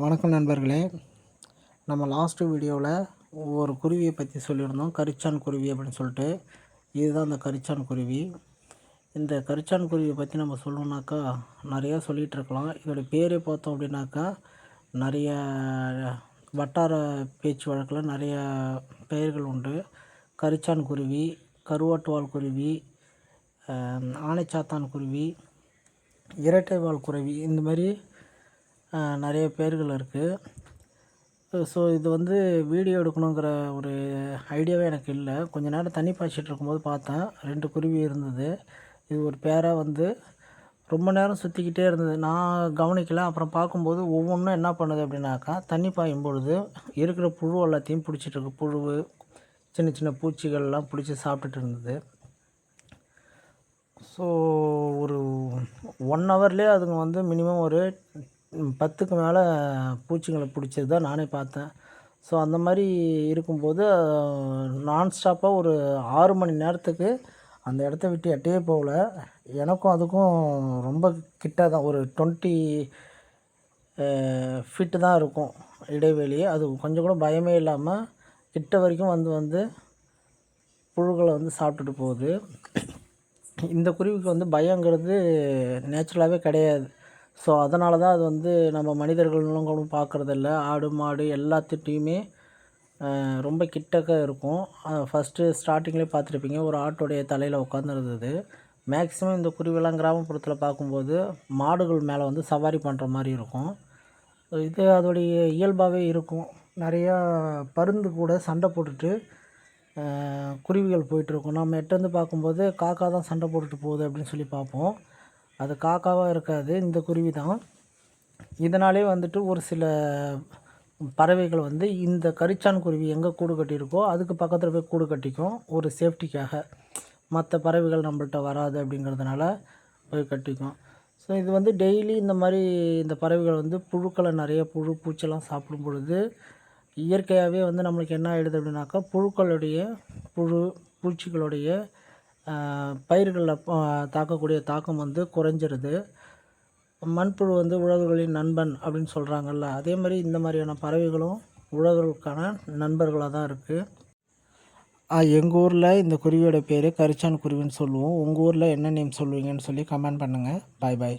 வணக்கம் நண்பர்களே. நம்ம லாஸ்ட்டு வீடியோவில் ஒரு குருவியை பற்றி சொல்லியிருந்தோம். கரிச்சான் குருவி அப்படின்னு சொல்லிட்டு. இதுதான் அந்த கரிச்சான் குருவி. இந்த கரிச்சான் குருவியை பற்றி நம்ம சொல்லணுன்னாக்கா நிறையா சொல்லிகிட்ருக்கலாம் இதோடய இதோட பேரே பார்த்தோம் அப்படின்னாக்கா நிறைய வட்டார பேச்சு வழக்கில் நிறைய பெயர்கள் உண்டு. கரிச்சான் குருவி கருவாட்டுவால் குருவி ஆனைச்சாத்தான் குருவி இரட்டை வால் குருவி இந்த மாதிரி நிறைய பேர்கள் இருக்குது ஸோ இது வந்து வீடியோ எடுக்கணுங்கிற ஒரு ஐடியாவே எனக்கு இல்லை. கொஞ்ச நேரம் தண்ணி பாய்ச்சிட்டு இருக்கும்போது பார்த்தேன். ரெண்டு குருவி இருந்தது. இது ஒரு பேராக வந்து ரொம்ப நேரம் சுற்றிக்கிட்டே இருந்தது. நான் கவனிக்கல. அப்புறம் பார்க்கும்போது ஒவ்வொன்றும் என்ன பண்ணுது அப்படின்னாக்கா தண்ணி பாயும் பொழுது இருக்கிற புழு எல்லாத்தையும் பிடிச்சிட்டு இருக்கு. புழு சின்ன சின்ன பூச்சிகள்லாம் பிடிச்சி சாப்பிட்டுட்டு இருந்தது. ஸோ ஒரு ஒன் ஹவர்லேயே அதுங்க வந்து மினிமம் ஒரு பத்துக்கு மேலே பூச்சிங்களை பிடிச்சது தான் நானே பார்த்தேன். ஸோ அந்த மாதிரி இருக்கும்போது நான் ஸ்டாப்பாக ஒரு ஆறு மணி நேரத்துக்கு அந்த இடத்த விட்டு எட்டையே போகல. எனக்கும் அதுக்கும் ரொம்ப கிட்ட தான் ஒரு டுவெண்ட்டி ஃபிட்டு தான் இருக்கும் இடைவெளி அது கொஞ்சம் கூட பயமே இல்லாமல் கிட்ட வரைக்கும் வந்து வந்து புழுக்களை வந்து சாப்பிட்டுட்டு போகுது. இந்த குருவிக்கு வந்து பயங்கிறது நேச்சுரலாகவே கிடையாது. ஸோ அதனால தான் அது வந்து நம்ம மனிதர்களும் கூட பார்க்குறதில்ல. ஆடு மாடு எல்லாத்துட்டையுமே ரொம்ப கிட்டக்க இருக்கும். ஃபஸ்ட்டு ஸ்டார்டிங்லேயே பார்த்துருப்பீங்க ஒரு ஆட்டோடைய தலையில் உட்காந்துருந்தது மேக்ஸிமம் இந்த குருவிலாம் கிராமப்புறத்தில் பார்க்கும்போது மாடுகள் மேலே வந்து சவாரி பண்ணுற மாதிரி இருக்கும். இது அதோடைய இயல்பாகவே இருக்கும். நிறையா பருந்து கூட சண்டை போட்டுட்டு குருவிகள் போயிட்டுருக்கும். நம்ம எட்டேருந்து பார்க்கும்போது காக்கா தான் சண்டை போட்டுட்டு போகுது அப்படின்னு சொல்லி பார்ப்போம். அது காக்காவாக இருக்காது இந்த குருவி தான். இதனாலே வந்துட்டு ஒரு சில பறவைகள் வந்து இந்த கரிச்சான் குருவி எங்கே கூடு கட்டியிருக்கோ அதுக்கு பக்கத்தில் போய் கூடு கட்டிக்கும் ஒரு சேஃப்டிக்காக. மற்ற பறவைகள் நம்மள்ட்ட வராது அப்படிங்கிறதுனால போய் கட்டிக்கும். ஸோ இது வந்து டெய்லி இந்த மாதிரி இந்த பறவைகள் வந்து புழுக்களை நிறைய புழு பூச்செல்லாம் சாப்பிடும் பொழுது இயற்கையாகவே வந்து நம்மளுக்கு என்ன ஆகிடுது அப்படின்னாக்கா புழுக்களுடைய புழு பூச்சிகளுடைய பயிர்களில் தாக்கக்கூடிய தாக்கம் வந்து குறைஞ்சிருது. மண்புழு வந்து உழவர்களின் நண்பன் அப்படின்னு சொல்கிறாங்கல்ல அதே மாதிரி இந்த மாதிரியான பறவைகளும் உழவர்களுக்கான நண்பர்களாக தான் இருக்குது எங்கள் ஊரில் இந்த குருவியோட பேர் கரிச்சான் குருவின்னு சொல்லுவோம். உங்கள் ஊரில் என்ன நேம் சொல்லுவீங்கன்னு சொல்லி கமெண்ட் பண்ணுங்கள் பாய் பாய்.